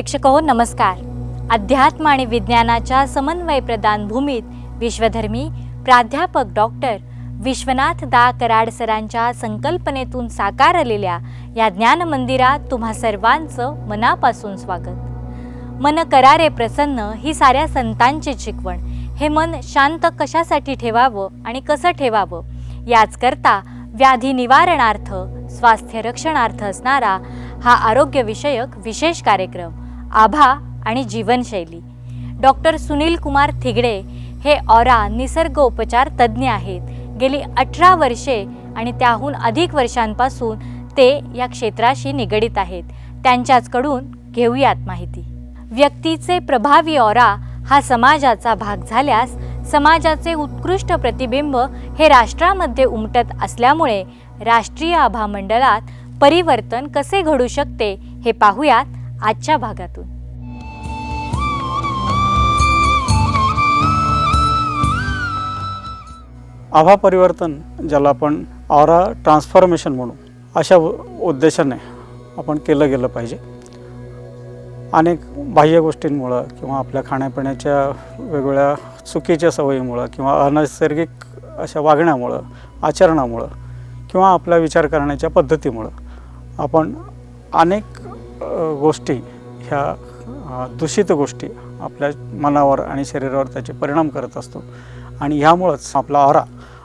प्रेक्षक हो नमस्कार. अध्यात्म आणि विज्ञानाच्या समन्वय प्रदान भूमीत विश्वधर्मी प्राध्यापक डॉक्टर विश्वनाथ दा कराड सरांच्या संकल्पनेतून साकारलेल्या या ज्ञान मंदिरात तुम्हा सर्वांचं मनापासून स्वागत. मन करारे प्रसन्न ही साऱ्या संतांची शिकवण हे मन शांत कशासाठी ठेवावं आणि कसं ठेवावं? याचकरता व्याधी निवारणार्थ स्वास्थ्य रक्षणार्थ असणारा हा आरोग्यविषयक विशेष कार्यक्रम. आभा आणि जीवनशैली. डॉक्टर सुनील कुमार थिगडे हे ऑरा निसर्ग उपचार तज्ज्ञ आहेत. गेली अठरा वर्षे आणि त्याहून अधिक वर्षांपासून ते या क्षेत्राशी निगडीत आहेत. त्यांच्याचकडून घेऊयात माहिती. व्यक्तीचे प्रभावी ऑरा हा समाजाचा भाग झाल्यास समाजाचे उत्कृष्ट प्रतिबिंब हे राष्ट्रामध्ये उमटत असल्यामुळे राष्ट्रीय आभा मंडळात परिवर्तन कसे घडू शकते हे पाहूयात आजच्या भागातून. आभा परिवर्तन ज्याला आपण ऑरा ट्रान्सफॉर्मेशन म्हणू अशा उद्देशाने आपण केलं गेलं पाहिजे. अनेक बाह्य गोष्टींमुळं किंवा आपल्या खाण्यापिण्याच्या वेगवेगळ्या चुकीच्या सवयीमुळं किंवा अनैसर्गिक अशा वागण्यामुळं आचरणामुळं किंवा आपला विचार करण्याच्या पद्धतीमुळं आपण अनेक गोष्टी ह्या दूषित गोष्टी आपल्या मनावर आणि शरीरावर त्याचे परिणाम करत असतो. आणि ह्यामुळंच आपला ऑरा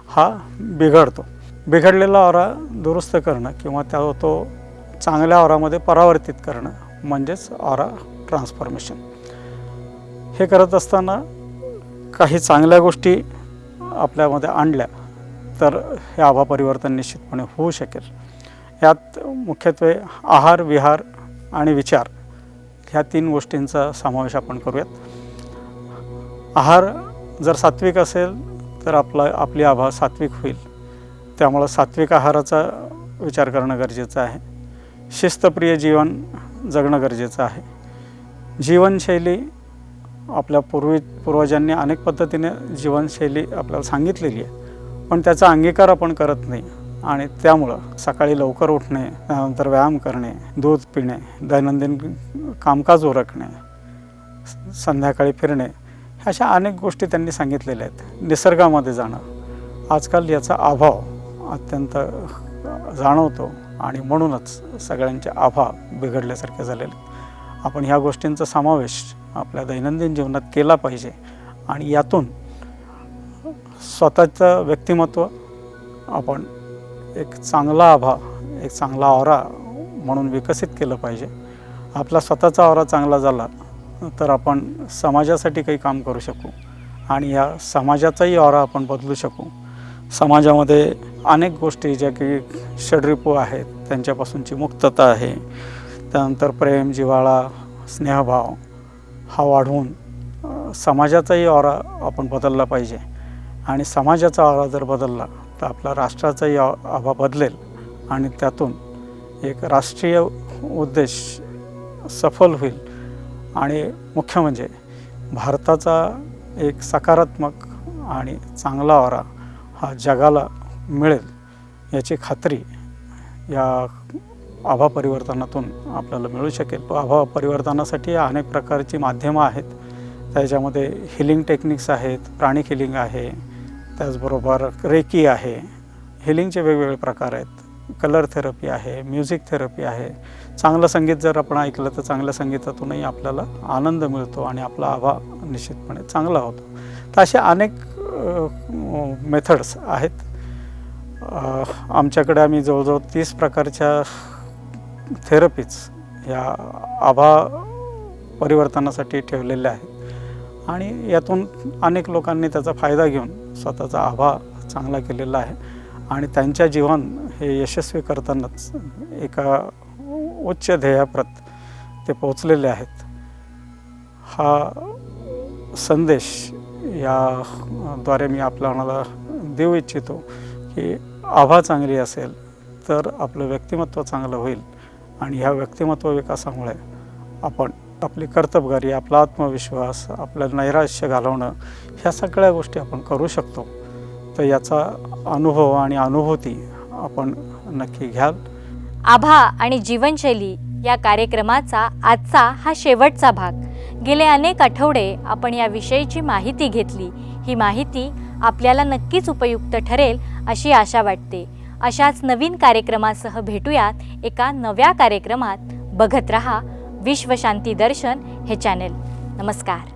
हा बिघडतो. बिघडलेला ऑरा दुरुस्त करणं किंवा त्या तो चांगल्या ऑरामध्ये परावर्तित करणं म्हणजेच ऑरा ट्रान्सफॉर्मेशन हे करत असताना काही चांगल्या गोष्टी आपल्यामध्ये आणल्या तर हे आभा परिवर्तन निश्चितपणे होऊ शकेल. यात मुख्यत्वे आहार विहार आणि विचार ह्या तीन गोष्टींचा समावेश आपण करूयात. आहार जर सात्विक असेल तर आपला आपली आभा सात्विक होईल. त्यामुळं सात्विक आहाराचा विचार करणं गरजेचं आहे. शिस्तप्रिय जीवन जगणं गरजेचं आहे. जीवनशैली आपल्या पूर्वी पूर्वजांनी अनेक पद्धतीने जीवनशैली आपल्याला सांगितलेली आहे. पण त्याचा अंगीकार आपण करत नाही. आणि त्यामुळं सकाळी लवकर उठणे त्यानंतर व्यायाम करणे दूध पिणे दैनंदिन कामकाज उरकणे संध्याकाळी फिरणे अशा अनेक गोष्टी त्यांनी सांगितलेल्या आहेत निसर्गामध्ये जाणं आजकाल याचा अभाव अत्यंत जाणवतो आणि म्हणूनच सगळ्यांचे आभाव बिघडल्यासारखे झालेले आहेत. आपण ह्या गोष्टींचा समावेश आपल्या दैनंदिन जीवनात केला पाहिजे आणि यातून स्वतःचं व्यक्तिमत्व आपण एक चांगला आभा एक चांगला ऑरा म्हणून विकसित केलं पाहिजे. आपला स्वतःचा ऑरा चांगला झाला तर आपण समाजासाठी काही काम करू शकू आणि या समाजाचाही ऑरा आपण बदलू शकू. समाजामध्ये अनेक गोष्टी ज्या की षडरिपू आहेत त्यांच्यापासूनची मुक्तता आहे. त्यानंतर प्रेम जिव्हाळा स्नेहभाव हा वाढवून समाजाचाही ऑरा आपण बदलला पाहिजे. आणि समाजाचा ऑरा जर बदलला तर आपला राष्ट्राचाही आभा बदलेल आणि त्यातून एक राष्ट्रीय उद्देश सफल होईल. आणि मुख्य म्हणजे भारताचा एक सकारात्मक आणि चांगला ऑरा हा जगाला मिळेल याची खात्री या आभा परिवर्तनातून आपल्याला मिळू शकेल. आभा परिवर्तनासाठी अनेक प्रकारची माध्यमं आहेत. त्याच्यामध्ये हिलिंग टेक्निक्स आहेत प्राणिक हिलिंग आहे त्याचबरोबर रेकी आहे हिलिंगचे वेगवेगळे प्रकार आहेत कलर थेरपी आहे म्युझिक थेरपी आहे. चांगलं संगीत जर आपण ऐकलं तर चांगल्या संगीतातूनही आपल्याला आनंद मिळतो आणि आपला आभा निश्चितपणे चांगला होतो. तर असे अनेक मेथड्स आहेत. आमच्याकडे आम्ही जवळजवळ तीस प्रकारच्या थेरपीज ह्या आभा परिवर्तनासाठी ठेवलेल्या आहेत. आणि यातून अनेक लोकांनी त्याचा फायदा घेऊन स्वतःचा आभा चांगला केलेला आहे. आणि त्यांच्या जीवन हे यशस्वी करतानाच एका उच्च ध्येयाप्रत ते पोचलेले आहेत. हा संदेश या द्वारे मी आपल्याला देऊ इच्छितो की आभा चांगली असेल तर आपलं व्यक्तिमत्व चांगलं होईल आणि ह्या व्यक्तिमत्व विकासामुळे आपण आपली कर्तबगारी आपला आत्मविश्वास आपलं नैराश्य घालवणं ह्या सगळ्या गोष्टी आपण करू शकतो. तर याचा अनुभव आणि अनुभूती आपण नक्की घ्याल. आभा आणि जीवनशैली या कार्यक्रमाचा आजचा हा शेवटचा भाग. गेले अनेक आठवडे आपण या विषयीची माहिती घेतली. ही माहिती आपल्याला नक्कीच उपयुक्त ठरेल अशी आशा वाटते. अशाच नवीन कार्यक्रमासह भेटूयात एका नव्या कार्यक्रमात. बघत रहा विश्वशांती दर्शन हे चॅनेल. नमस्कार.